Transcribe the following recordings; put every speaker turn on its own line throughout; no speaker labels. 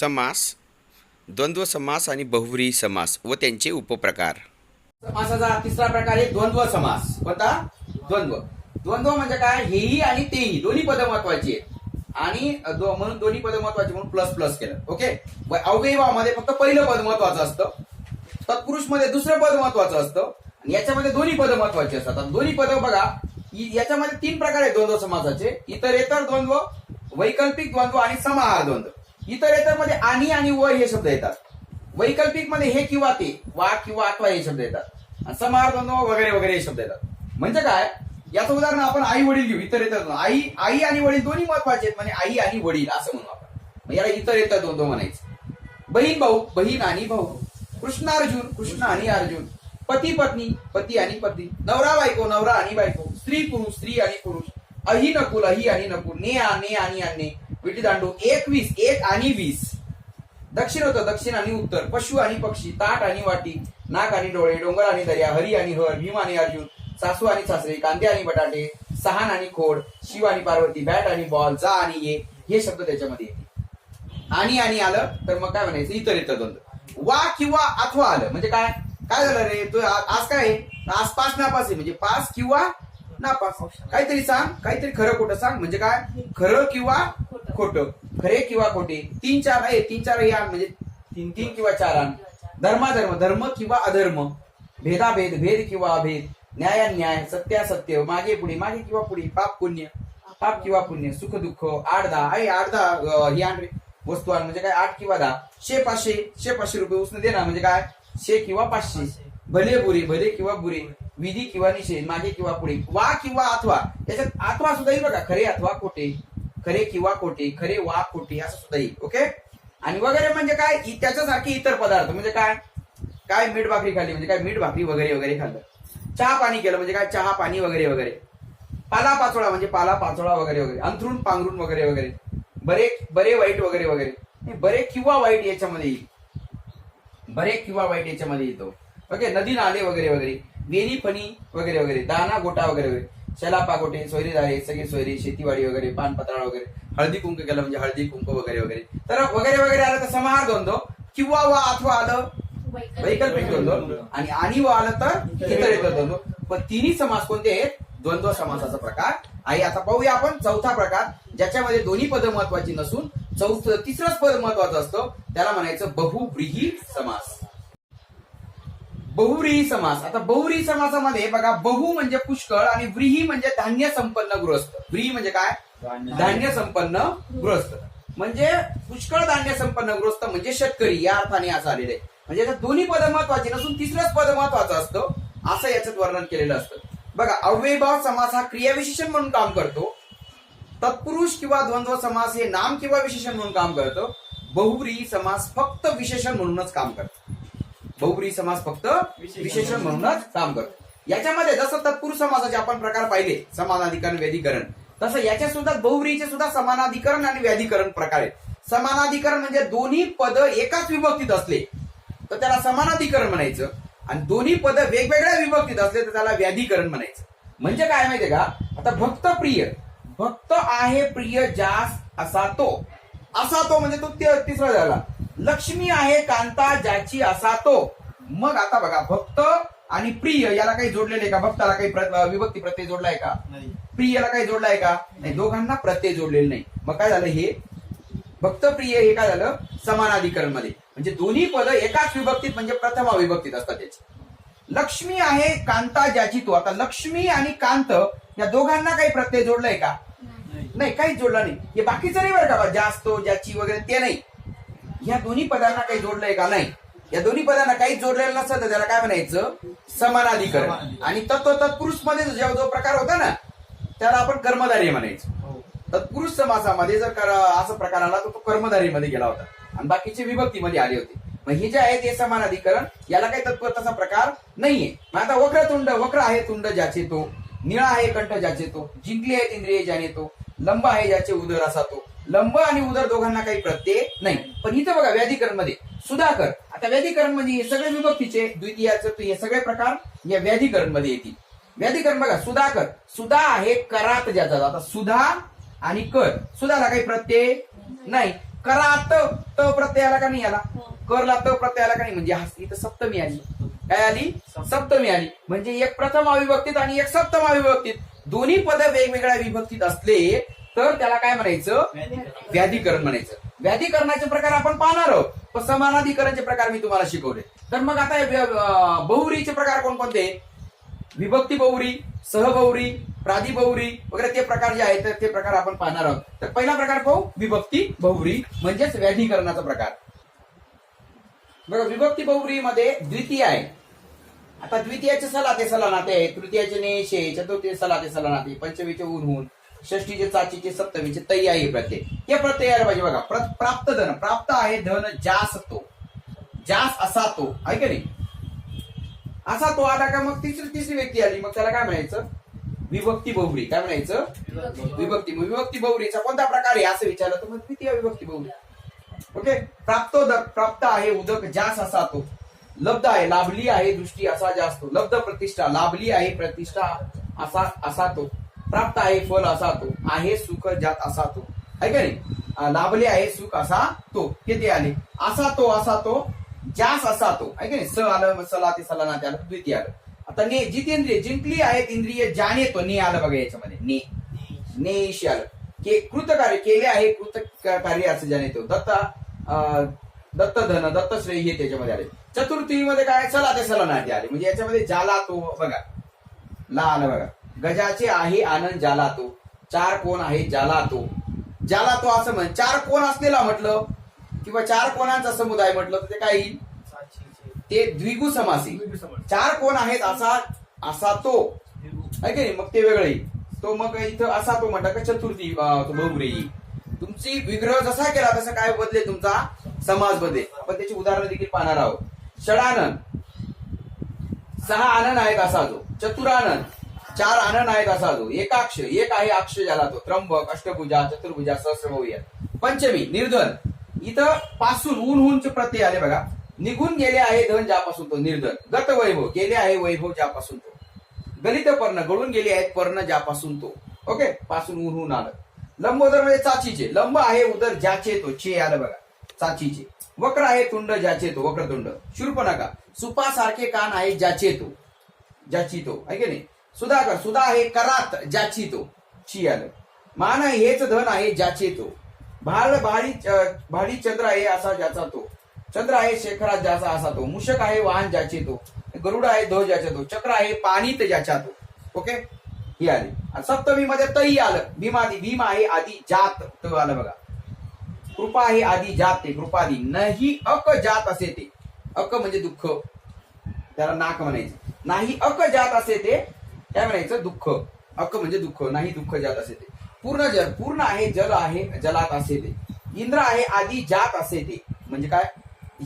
समास द्वंद्व समास आणि बहुव्रीही समास व त्यांचे उपप्रकार.
समासाचा तिसरा प्रकार आहे द्वंद्व समास. कोणता? द्वंद्व. द्वंद्व म्हणजे काय? हेही आणि तेही. दोन्ही पद महत्वाची आहेत. आणि दो- म्हणून दोन्ही पद महत्वाची म्हणून प्लस प्लस केलं. ओके व अवयवामध्ये फक्त पहिलं पद महत्वाचं असतं. तत्पुरुषमध्ये दुसरं पद महत्वाचं असतं. आणि याच्यामध्ये दोन्ही पद महत्वाची असतात. दोन्ही पद बघा. याच्यामध्ये तीन प्रकार आहेत द्वंद्व समासाचे. इतर इतर द्वंद्व वैकल्पिक द्वंद्व आणि समाहार द्वंद्व. इतरमध्ये आणि आणि व हे शब्द येतात. वैकल्पिकमध्ये हे किंवा ते वा किंवा अथवा हे शब्द येतात. आणि वगैरे वगैरे हे शब्द येतात. म्हणजे काय? याचं उदाहरण आपण आई वडील घेऊ इतर येतात आई आई आणि वडील दोन्ही महत्त्वाचे आहेत म्हणजे आई आणि वडील असं म्हणू आपण. याला इतर येतात दोन म्हणायचं. बहीण भाऊ बहीण आणि भाऊ. कृष्ण अर्जुन कृष्ण आणि अर्जुन. पती पत्नी पती आणि पत्नी. नवरा बायको नवरा आणि बायको. स्त्री पुरुष स्त्री आणि पुरुष. अहि नकुल अहि आणि नकुल. ने आ ने आणि अन्ने विटी दांडू एक वीस एक आणि वीस. दक्षिण होतं दक्षिण आणि उत्तर. पशु आणि पक्षी ताट आणि वाटी नाक आणि डोळे डोंगर आणि दर्या हरी आणि हर भीम आणि अर्जुन सासू आणि सासरे कांदे आणि बटाटे सहान आणि खोड शिव आणि पार्वती बॅट आणि बॉल जा आणि ये हे शब्द त्याच्यामध्ये येते. आणि आणि आलं तर मग काय म्हणायचं? इतर इतर द्वंद्व वा किंवा अथवा आलं. म्हणजे काय? काय झालं रे? तू आज काय आहे? आज पास नापास आहे. म्हणजे पास किंवा नापास काहीतरी सांग. काहीतरी खरं खोटं सांग. म्हणजे काय? खरं किंवा खोटं. खरे किंवा खोटे तीन चार आहे तीन चार या म्हणजे तीन तीन किंवा चार धर्माधर्म धर्म किंवा अधर्म भेदाभेद भेद किंवा अभेद न्याय न्याय सत्यासत्य मागे पुढे मागे किंवा पुढे पाप पुण्य पाप किंवा पुण्य सुख दुःख आठ दहा आहे आठ दहा ही आण वस्तू म्हणजे काय आठ किंवा दहा. शे पाचशे शे पाचशे रुपये उसने देणार म्हणजे काय शे किंवा पाचशे. भले बुरे भले किंवा बुरे विधी किंवा निषेध मागे किंवा पुढे वा किंवा अथवा याच्यात अथवा सुद्धा बघा खरे अथवा खोटे. खरे किंवा खोटे खरे वा खोटे असं सुद्धा येईल ओके आणि वगैरे म्हणजे काय? त्याच्यासारखे इतर पदार्थ म्हणजे काय? काय मीठ भाकरी खाल्ली म्हणजे काय? मीठ भाकरी वगैरे वगैरे खाल्लं. चहा पाणी केलं म्हणजे काय? चहा पाणी वगैरे वगैरे. पाला पाचोळा म्हणजे पाला पाचोळा वगैरे वगैरे. अंथरूण पांघरून वगैरे वगैरे. बरे बरे वाईट वगैरे वगैरे. बरे किंवा वाईट याच्यामध्ये येईल. बरे किंवा वाईट याच्यामध्ये येतो. ओके नदी नाले वगैरे वगैरे. वेणी फणी वगैरे वगैरे. दाना गोटा वगैरे वगैरे. शेला पागोटे सोयरीदारे सगळे सोयरी शेतीवाडी वगैरे पानपत्राळ वगैरे हळदी कुंक केलं म्हणजे हळदी कुंक वगैरे वगैरे. तर वगैरे वगैरे आलं तर समाहार द्वंद्व. किंवा वा अथवा आलं वैकल्पिक द्वंद्व. आणि आणि व आलं तर इतर येतं द्वंद्व. पण तिन्ही समास कोणते आहेत? द्वंद्व समासाचा प्रकार. आहे आता पाहूया आपण चौथा प्रकार ज्याच्यामध्ये दोन्ही पद महत्वाची नसून चौथ तिसरंच पद महत्वाचं असतं. त्याला म्हणायचं बहुव्रीही समास. बहुव्रीही समास. आता बहुव्रीही समासामध्ये बघा बहु म्हणजे पुष्कळ आणि व्रीही म्हणजे धान्य संपन्न गृहस्थ. व्रीही म्हणजे काय? धान्य. संपन्न गृहस्थ. म्हणजे पुष्कळ धान्य संपन्न गृहस्थ म्हणजे शेतकरी या अर्थाने असं आलेलं आहे. म्हणजे याच्यात दोन्ही पद महत्वाची नसून तिसरंच पद महत्वाचं असतं असं याच्यात वर्णन केलेलं असतं. बघा अव्ययभाव समास हा क्रियाविशेषण म्हणून काम करतो. तत्पुरुष किंवा द्वंद्व समास हे नाम किंवा विशेषण म्हणून काम करतो. बहुव्रीही समास फक्त विशेषण म्हणूनच काम करतो. बहुव्रीही समास फक्त विशेषण म्हणूनच काम करतो. याच्यामध्ये जसं तत्पुरुष समासाचे आपण प्रकार पाहिले समानाधिकरण व्याधिकरण तसं याच्या सुद्धा बहुव्रीहीचे सुद्धा समानाधिकरण आणि व्याधिकरण प्रकार आहेत. समानाधिकरण म्हणजे दोन्ही पद एकाच विभक्तीत असले तर त्याला समानाधिकरण म्हणायचं. आणि दोन्ही पद वेगवेगळ्या विभक्तीत असले तर त्याला व्याधिकरण म्हणायचं. म्हणजे काय माहितीये का? आता भक्त प्रिय भक्त आहे प्रिय जास असा तो. असा तो म्हणजे तो ति- तिसरा झाला. लक्ष्मी आहे कांता ज्याची असा तो. मग आता बघा भक्त आणि प्रिय याला काही जोडलेले का? भक्ताला काही विभक्ती प्रत्यय जोडलाय का? प्रियला काही जोडलाय का? नाही. दोघांना प्रत्यय जोडलेले नाही. मग काय झालं हे? भक्तप्रिय हे काय झालं? समानाधिकरणमध्ये म्हणजे दोन्ही पद एकाच विभक्तीत म्हणजे प्रथमा विभक्तीत असतात त्याची. लक्ष्मी आहे कांता ज्याची तो. आता लक्ष्मी आणि कांत या दोघांना काही प्रत्यय जोडलाय का? नाही. काहीच जोडला नाही. हे बाकीचं नाही बरं का? जास्त ज्याची वगैरे ते नाही. या दोन्ही पदांना काही जोडलंय का? नाही. या दोन्ही पदांना काहीच जोडलेलं नसतं तर त्याला काय म्हणायचं? समानाधिकरण. आणि तत्व तत्पुरुषमध्ये जेव्हा जो प्रकार होता ना त्याला आपण कर्मधारी म्हणायचं. तत्पुरुष समासामध्ये जर असा प्रकार आला तर तो कर्मधारीमध्ये गेला होता. आणि बाकीचे विभक्तीमध्ये आले होते. मग हे जे आहे ते समानाधिकरण याला काही तत्व तसा प्रकार नाहीये. मग आता वक्रतुंड वक्र आहे तुंड ज्याचे तो निळा आहे कंठ ज्याचे तो जिंकले आहेत इंद्रिय ज्याने तो लंब आहे ज्याचे उदर असा तो. लंब आणि उदर दोघांना काही प्रत्यय नाही. पण इथं बघा व्याधिकरणमध्ये सुधाकर आता व्याधिकरण म्हणजे हे सगळे विभक्तीचे द्वितीयाचं हे सगळे प्रकार या व्याधिकरणमध्ये येतील. व्याधिकरण बघा सुधाकर. सुधा आहे करात ज्याचा आता सुधा आणि कर सुधाला काही प्रत्यय नाही. करात त प्रत्यय आला का नाही आला
हो.
करला त प्रत्यय आला का नाही? म्हणजे हा- इथं सप्तमी आली. काय आली? सप्तमी आली. म्हणजे एक प्रथम अविभक्तीत आणि एक सप्तम अविभक्तीत. दोन्ही पद वेगवेगळ्या विभक्तीत असले तर त्याला काय म्हणायचं? व्याधीकरण म्हणायचं. व्याधीकरणाचे प्रकार आपण पाहणार आहोत. पण समानाधिकरणचे प्रकार मी तुम्हाला शिकवले. तर मग आता बहुरीचे प्रकार कोणकोणते? विभक्ती बहुरी सहबहुरी प्रादिबहुरी वगैरे ते प्रकार जे आहेत तर ते प्रकार आपण पाहणार आहोत. तर पहिला प्रकार पाहू. विभक्ती बहुरी म्हणजेच व्याधीकरणाचा प्रकार. बघा विभक्ती बहुरी मध्ये द्वितीय आहे. आता द्वितीयाचे सलाते सलानाते आहे तृतीयाचे नेशे चतुर्थीचे सलाते सलानाते पंचमीचे उन्हून षष्टीचे चाचीचे सप्तमीचे तै प्रत्यय हे प्रत्ययाला पाहिजे बघा. प्राप्त धन. प्राप्त आहे धन जास तो जास असा तो आहे का नाही? असा तो आला का मग तिसरी तिसरी व्यक्ती आली. मग त्याला काय म्हणायचं? विभक्ती बहुरी. काय म्हणायचं? विभक्ती. मग विभक्ती बहुरीचा कोणता प्रकार आहे? असं विचारलं तर मग किती विभक्ती बहुरी. ओके? प्राप्तोदक प्राप्त आहे उदक जास असा तो लब्ध आहे लाभली आहे दृष्टी असा जास्त. लब्ध प्रतिष्ठा. लाभली आहे प्रतिष्ठा असा असा तो प्राप्त आहे फल असा तो. आहे सुख जात असा तो. आहे का नाही? लाभले आहे सुख असा तो. किती आले? असा तो असा तो जास असा तो. आहे का नाही? स आलं सला ते सला नाते आलं द्वितीय आलं. आता ने जितेंद्रिय जिंकली आहेत इंद्रिय जाणे तो ने आलं बघा याच्यामध्ये. ने. नेश आलं. के कृतकार्य केले आहे कृत कार्य असं जाणे तो. दत्ता अं, दत्त धन दत्त श्रेय हे त्याच्यामध्ये आले. चतुर्थीमध्ये काय? चला ते सला नाते आले. म्हणजे याच्यामध्ये जाला तो बघा. ला आलं बघा. गजाचे आहे आनंद जाला तो. चार कोण आहे जाला तो. ज्याला तो असं म्हण. चार कोण असलेला म्हटलं किंवा चार कोणांचा समुदाय म्हटलं तर ते काय येईल? ते द्विगु समासी. चार कोण आहेत असा असा तो. आहे की नाही? मग ते वेगळे तो मग इथं असा तो म्हणता का चतुर्थी अं, तो तुमची विग्रह जसा केला तसा काय बदले तुमचा समाज बदले आपण त्याची उदाहरणं देखील पाहणार आहोत. षडानंद. सहा आनंद आहेत असा जो. चतुरानंद. चार आनंद आहेत असा जो. एकाक्ष एक आहे अक्ष ज्याला तो. त्र्यंबक अष्टभुजा चतुर्भुजा सहस्रभुजा पंचमी निर्धन. इथं पासून ऊन ऊंच प्रत्यय आले बघा. निघून गेले आहे धन ज्यापासून तो निर्धन. गत वैभव गेले आहे वैभव ज्यापासून तो. गलित पर्ण गळून गेले आहेत पर्ण ज्यापासून तो. ओके? पासून ऊन ऊन आलं. लंबोदर म्हणजे चाचीचे. लंब आहे उदर ज्याचे तो. चे आलं बघा. चाचीचे. वक्र आहे तुंड ज्याचे तो. वक्रतुंड. शूर्पणखा सुपासारखे कान आहे ज्याचे तो. ज्याची तो. आहे की नाही? सुधाकर सुधा आहे करात ज्याची तो ची आलं मान हेच धन आहे ज्याचे तो भाल भाडी भाडी चंद्र आहे असा ज्याचा तो चंद्र आहे शेखरात ज्याचा असा तो मुशक आहे वाहन ज्याचे तो गरुड आहे ध्वज ज्याचा तो चक्र आहे पाणीत ज्याच्या तो ओके? ही आली. सप्तमी मध्ये तही आलं. भीमादी भीम आहे आधी जात. तो आलं बघा. कृपा आहे आधी जात ते कृपादी. नाही अक जात असे ते. अक म्हणजे दुःख. त्याला नाक म्हणायचं. नाही अक जात असे ते काय म्हणायचं दुःख अक म्हणजे दुःख नाही दुःख जात असे ते. पूर्ण जल पूर्ण आहे जल आहे जलात असे ते. इंद्र आहे आधी जात असे ते. म्हणजे काय?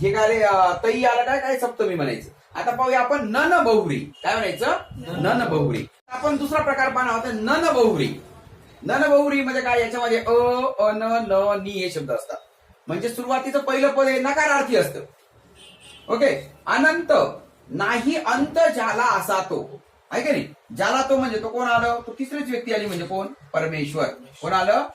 हे काय रे, तई आलं काय? काय सप्तमी म्हणायचं. आता पाहूया आपण नन बहुरी. काय म्हणायचं? नन बहुरी. आपण दुसरा प्रकार पाहणार आहोत नन बहुरी. नन बहुरी म्हणजे काय? याच्यामध्ये अ अन न नी हे शब्द असतात. म्हणजे सुरुवातीचं पहिलं पद हे नकारार्थी असतं. ओके? अनंत. नाही अंत झाला असा तो. आहे का नाही? ज्याला तो म्हणजे तो कोण आलं? तो तिसरीच व्यक्ती आली म्हणजे कोण परमेश्वर. कोण आलं?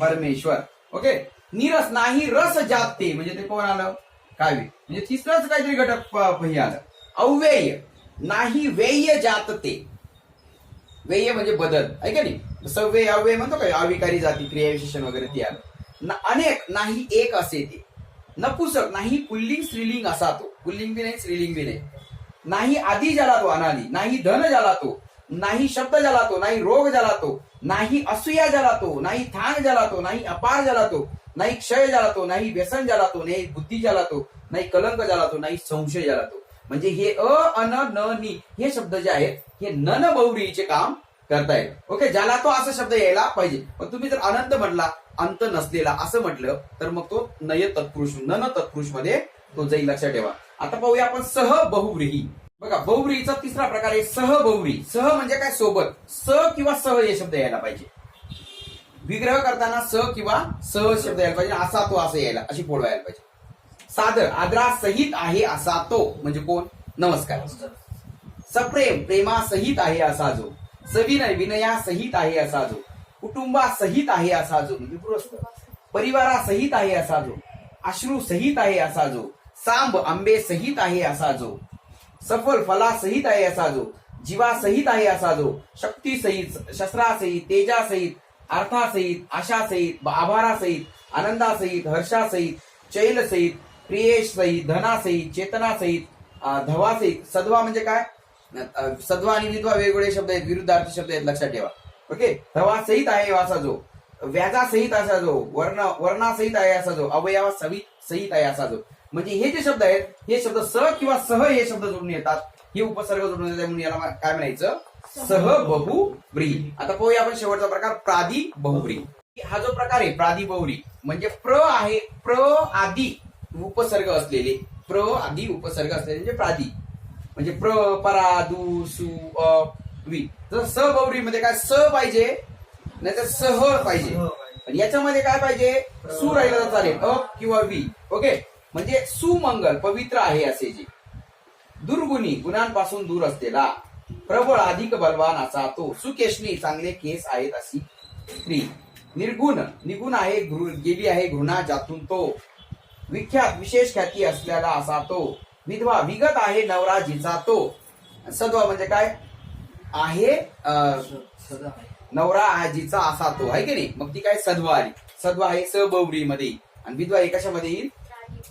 परमेश्वर. ओके? निरस नाही रस जाते म्हणजे ते कोण आलं? काव्य. म्हणजे तिसरंच काहीतरी घटक हे आलं. अव्यय. नाही व्यय जात ते व्यय म्हणजे बदल. आहे का नाही? सव्यय अव्यय म्हणतो काय अविकारी जाती क्रियाविशेषण वगैरे ते आलं. अनेक नाही एक असे ते. नपुसक नाही पुल्लिंग स्त्रीलिंग असा तो. पुल्लिंग बी नाही स्त्रीलिंग बी नाही. नाही आधी ज्याला तो अनादी नाही धन ज्याला तो नाही शब्द ज्याला तो नाही रोग ज्याला तो नाही असूया ज्याला तो नाही थांग ज्याला तो नाही अपार ज्याला तो नाही क्षय ज्याला तो नाही व्यसन ज्याला तो नाही बुद्धी ज्याला तो नाही कलंक ज्याला तो नाही संशय ज्याला तो म्हणजे हे अ अन न नी हे शब्द जे आहेत हे नन बहुरीचे काम करतायत ओके ज्याला तो असा शब्द यायला पाहिजे पण तुम्ही जर अनंत म्हटला अंत नसलेला असं म्हटलं तर मग तो नय तत्पुरुष नन तत्पुरुषमध्ये तो जाईल लक्षात ठेवा आता पाहूया आपण सह बहुव्रीही बघा बहुव्रीचा तिसरा प्रकार आहे सह बहुव्री सह म्हणजे काय? सोबत. स किंवा सह हे शब्द यायला पाहिजे. विग्रह करताना स किंवा सह शब्द यायला पाहिजे. असा तो असं यायला अशी पोळ यायला पाहिजे. सादर आदरा सहित आहे असा तो. म्हणजे कोण? नमस्कार. सप्रेम प्रेमासहित आहे असा जो. सविनय विनया सहित आहे असा जो. कुटुंबा सहित आहे असा जो. म्हणजे परिवारा परिवारासहित आहे असा जो. अश्रू सहित आहे असा जो. सांब आंबे सहित आहे असा जो. सफल फलासहित आहे असा जो. जीवा सहित आहे असा जो. शक्तीसहित शस्त्रासहित तेजासहित अर्थासहित आशासहित आभारासहित आनंदासहित हर्षासहित चैलसहित प्रियेशसहित धनासहित चेतनासहित धवासहित सद्वा म्हणजे काय? सद्वा आणि विधवा वेगवेगळे शब्द आहेत विरुद्धार्थी शब्द आहेत लक्षात ठेवा. ओके? धवासहित आहे हो असा जो. व्याजासहित असा जो. वर्ण वर्णासहित आहे असा जो. अवयवा सहित सहित आहे असा जो. म्हणजे हे जे शब्द आहेत हे शब्द स किंवा सह हे शब्द जोडून येतात. हे उपसर्ग जोडून येतात म्हणून याला काय म्हणायचं? सह बहुब्री आता पाहूया आपण शेवटचा प्रकार प्रादी बहुब्री हा जो प्रकार आहे प्रादी बहुब्री म्हणजे प्र आहे प्र आदी उपसर्ग असलेले प्र आदी उपसर्ग असलेले म्हणजे प्रादी. म्हणजे प्र परा दु सु अ वी जर स बहुब्री मध्ये काय? स पाहिजे नाही तर सह पाहिजे. याच्यामध्ये काय पाहिजे? सु राहिलं तर चालेल अ किंवा वी ओके? म्हणजे सुमंगल पवित्र आहे असे जे. दुर्गुणी गुणांपासून दूर असलेला प्रबळ अधिक बलवान असा तो सुकेशनी चांगले केस आहेत अशी स्त्री. निर्गुण निगुण आहे गेली आहे घृणा ज्यातून तो विख्यात विशेष ख्याती असलेला असा तो विधवा विगत आहे नवरा जिचा तो. सद्वा म्हणजे काय? आहे अं, नवरा जिचा असा तो. आहे की नाही? मग ती काय? सद्वा आली. सद्वा आहे सबवरी मध्ये आणि विधवा हे कशामध्ये येईल?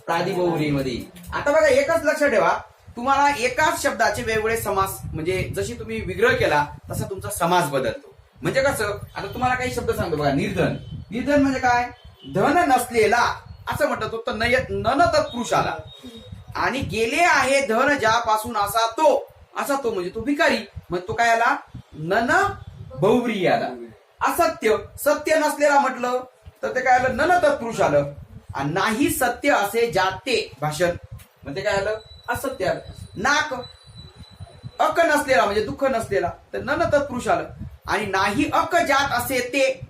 प्रादिबहुरी मध्ये आता बघा एकच लक्ष ठेवा. तुम्हाला एकाच शब्दाचे वेगवेगळे समास म्हणजे जशी तुम्ही विग्रह केला तसा तुमचा समास बदलतो. म्हणजे कसं? आता तुम्हाला काही शब्द सांगतो बघा निर्धन. निर्धन म्हणजे काय? धन नसलेला असं म्हणतात तो तर नय नन तत्पुरुष आला. आणि गेले आहे धन ज्यापासून असा तो असा तो म्हणजे तो भिकारी. मग तो काय आला? नन बहुरी आला. असत्य. सत्य नसलेला म्हटलं तर ते काय आलं? नन तत्पुरुष आलं. नाही सत्य असे जाते. भाषण. म्हणजे काय आलं असत्य आलं. नाक अक नसलेला म्हणजे दुःख नसलेला. तर न तत्पुरुष आलं. आणि नाही अक जात असे ते.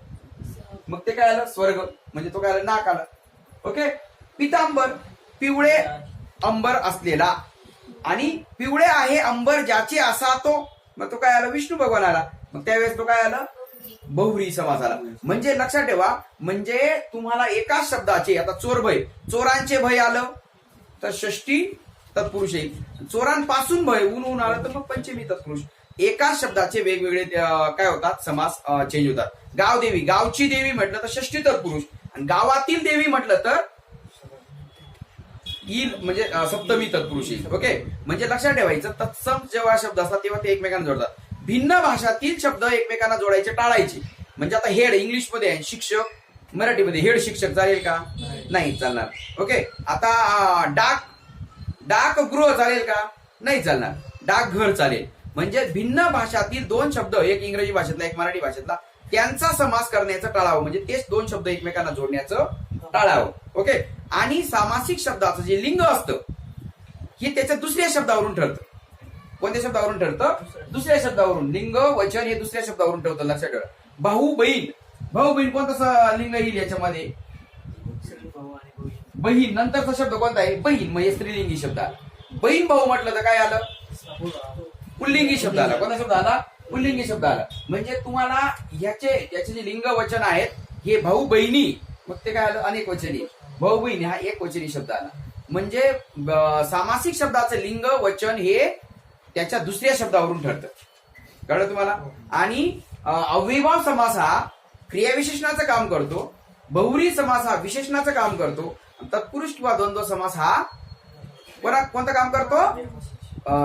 मग ते काय आलं? स्वर्ग. म्हणजे तो काय आला? नाक आला. ओके? पितांबर पिवळे अंबर असलेला. आणि पिवळे आहे अंबर ज्याचे असा तो. मग तो काय आला? विष्णू भगवान आला. मग त्यावेळेस तो काय आला? बहुरी समाजाला. म्हणजे लक्षात ठेवा म्हणजे तुम्हाला एकाच शब्दाचे आता चोर भय. चोरांचे भय आलं तर षष्टी तत्पुरुष येईल. चोरांपासून भय ऊन ऊन आलं तर मग पंचमी तत्पुरुष. एकाच शब्दाचे वेगवेगळे काय होतात? समास चेंज होतात. गाव देवी. गावची देवी म्हटलं तर षष्टी तत्पुरुष. आणि गावातील देवी म्हटलं तर येईल म्हणजे सप्तमी तत्पुरुष येईल. ओके? म्हणजे लक्षात ठेवायचं तत्सम जेव्हा शब्द असतात तेव्हा ते एकमेकांना जोडतात. भिन्न भाषातील शब्द एकमेकांना जोडायचे टाळायचे. म्हणजे आता हेड इंग्लिशमध्ये आहे शिक्षक. मराठीमध्ये हेड शिक्षक चालेल का? नाही. चालणार. ओके आता डाक डाक गृह चालेल का? नाही चालणार. डाकघर चालेल. म्हणजे भिन्न भाषातील दोन शब्द एक इंग्रजी भाषेतला एक मराठी भाषेतला त्यांचा समास करण्याचं टाळावं. म्हणजे तेच दोन शब्द एकमेकांना जोडण्याचं टाळावं. ओके आणि सामासिक शब्दाचं जे लिंग असतं हे त्याच्या दुसऱ्या शब्दावरून ठरतं. कोणत्या शब्दावरून ठरतं? दुसऱ्या शब्दावरून. लिंग वचन हे दुसऱ्या शब्दावरून ठरतं. लक्षात ठेवा. भाऊ बहीण. भाऊ बहीण कोणतं लिंग येईल याच्यामध्ये? बहीण. नंतरचा शब्द कोणता आहे? बहीण. म्हणजे स्त्रीलिंगी शब्द आला. बहीण भाऊ म्हटलं तर काय आलं? पुल्लिंगी शब्द आला. कोणता शब्द आला? पुल्लिंगी शब्द आला. म्हणजे तुम्हाला याचे याचे जे लिंग वचन आहेत हे भाऊ बहिणी मग ते काय आलं? अनेक वचनी. भाऊ बहिणी हा एक वचनी शब्द आला. म्हणजे सामासिक शब्दाचं लिंग वचन हे त्याच्या दुसऱ्या शब्दावरून ठरतं. कळलं तुम्हाला? आणि अव्ययभाव समास हा क्रियाविशेषणाचं काम करतो बहुरी समास हा विशेषणाचं काम करतो तत्पुरुष किंवा द्वंद्व समास हा कोणा कोणतं काम करतो?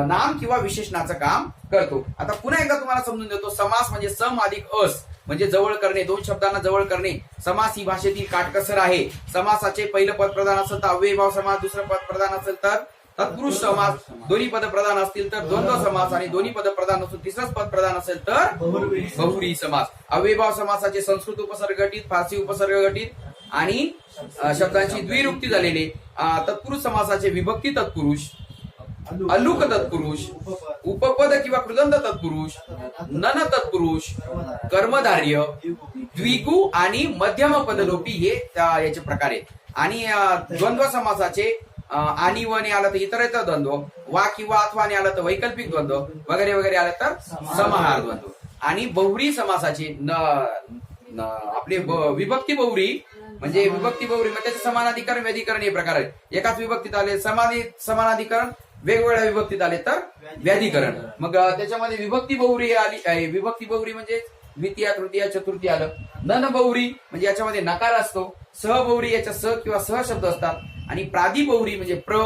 नाम किंवा विशेषणाचं काम करतो. आता पुन्हा एकदा तुम्हाला समजून देतो समास म्हणजे सम अधिक अस म्हणजे जवळ करणे दोन शब्दांना जवळ करणे. समास ही भाषेतील काटकसर आहे. समासाचे पहिलं पद प्रधान असेल तर अव्ययभाव समास दुसरं पद प्रधान असेल तर तत्पुरुष समास दोन्ही पद प्रधान असतील तर द्वंद्व समास आणि दोन्ही पद प्रधान असून तिसरंच पद प्रधान असेल तर बहुरी समास. अव्यभाव समासाचे संस्कृत उपसर्ग गटित फारसी उपसर्ग गटित आणि शब्दांची द्विरुक्ती झालेली तत्पुरुष समासाचे विभक्ती तत्पुरुष अलुक तत्पुरुष उपपद किंवा कृदंत तत्पुरुष नन तत्पुरुष कर्मधार्य द्विगु आणि मध्यम पदलोपी हे याचे प्रकार आहेत. आणि द्वंद्व समासाचे आणि व ने आलं तर इतरेतर द्वंद्व वा किंवा अथवा ने आलं तर वैकल्पिक द्वंद्व वगैरे वगैरे आलं तर समाहार द्वंद्व. आणि बहुरी समासाचे न आपले विभक्ती बहुरी म्हणजे विभक्ती बहुरी मग त्याचे समानाधिकरण व्यधिकरण हे प्रकार आहेत. एकाच विभक्तीत आले समानी समानाधिकरण वेगवेगळ्या विभक्तीत आले तर व्याधिकरण. मग त्याच्यामध्ये विभक्ती बहुरी आली विभक्ती बहुरी म्हणजे द्वितीय तृतीय चतुर्थी आलं. नन बहुरी म्हणजे याच्यामध्ये नकार असतो. सहबहुरी याच्या स किंवा सह शब्द असतात. आणि प्रादी बहुरी म्हणजे प्र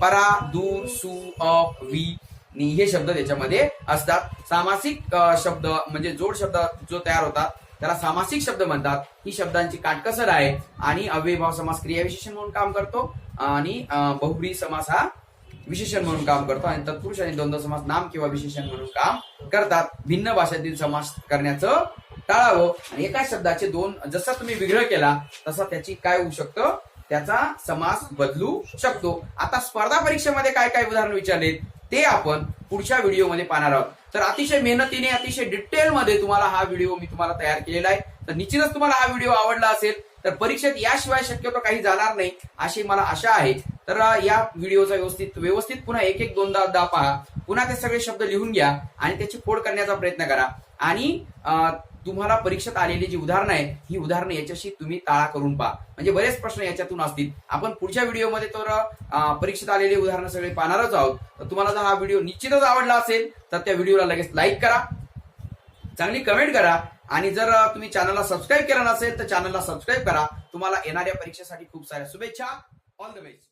परा दु सु अ वी नी हे शब्द त्याच्यामध्ये असतात. सामासिक शब्द म्हणजे जोड शब्द जो तयार होतात त्याला सामासिक शब्द म्हणतात. ही शब्दांची काटकसर आहे आणि अव्ययभाव समास क्रिया विशेषण म्हणून काम करतो आणि अं, बहुब्री समास हा विशेषण म्हणून काम करतो आणि तत्पुरुष आणि द्वंद्व समास नाम किंवा विशेषण म्हणून काम करतात. भिन्न भाषेतील समास करण्याचं टाळावं. आणि एकाच शब्दाचे दोन जसा तुम्ही विग्रह केला तसा त्याची काय होऊ शकतं? त्याचा समास बदलू शकतो. आता स्पर्धा परीक्षेमध्ये काय काय उदाहरण विचारले ते आपण पुढच्या व्हिडिओमध्ये पाहणार आहोत. तर अतिशय मेहनतीने अतिशय डिटेलमध्ये तुम्हाला हा व्हिडिओ मी तुम्हाला तयार केलेला आहे. तर निश्चितच तुम्हाला हा व्हिडिओ आवडला असेल तर परीक्षेत याशिवाय शक्यतो काही जाणार नाही अशी मला आशा आहे. तर या व्हिडिओचा व्यवस्थित व्यवस्थित पुन्हा एक एक दोनदा दा पहा. पुन्हा ते सगळे शब्द लिहून घ्या आणि त्याची फोड करण्याचा प्रयत्न करा. आणि तुम्हाला परीक्षेत आलेली जी उदाहरणं आहे ही उदाहरणं याच्याशी तुम्ही ताळा करून पहा. म्हणजे बरेच प्रश्न याच्यातून असतील. आपण पुढच्या व्हिडिओमध्ये तर परीक्षेत आलेली उदाहरणं सगळे पाहणारच आहोत. तर तुम्हाला जर हा व्हिडिओ निश्चितच आवडला असेल तर त्या व्हिडिओला लगेच लाईक करा चांगली कमेंट करा आणि जर तुम्ही चॅनलला सबस्क्राईब केला नसेल तर चॅनलला सबस्क्राईब करा. तुम्हाला येणाऱ्या परीक्षेसाठी खूप साऱ्या शुभेच्छा. All the best.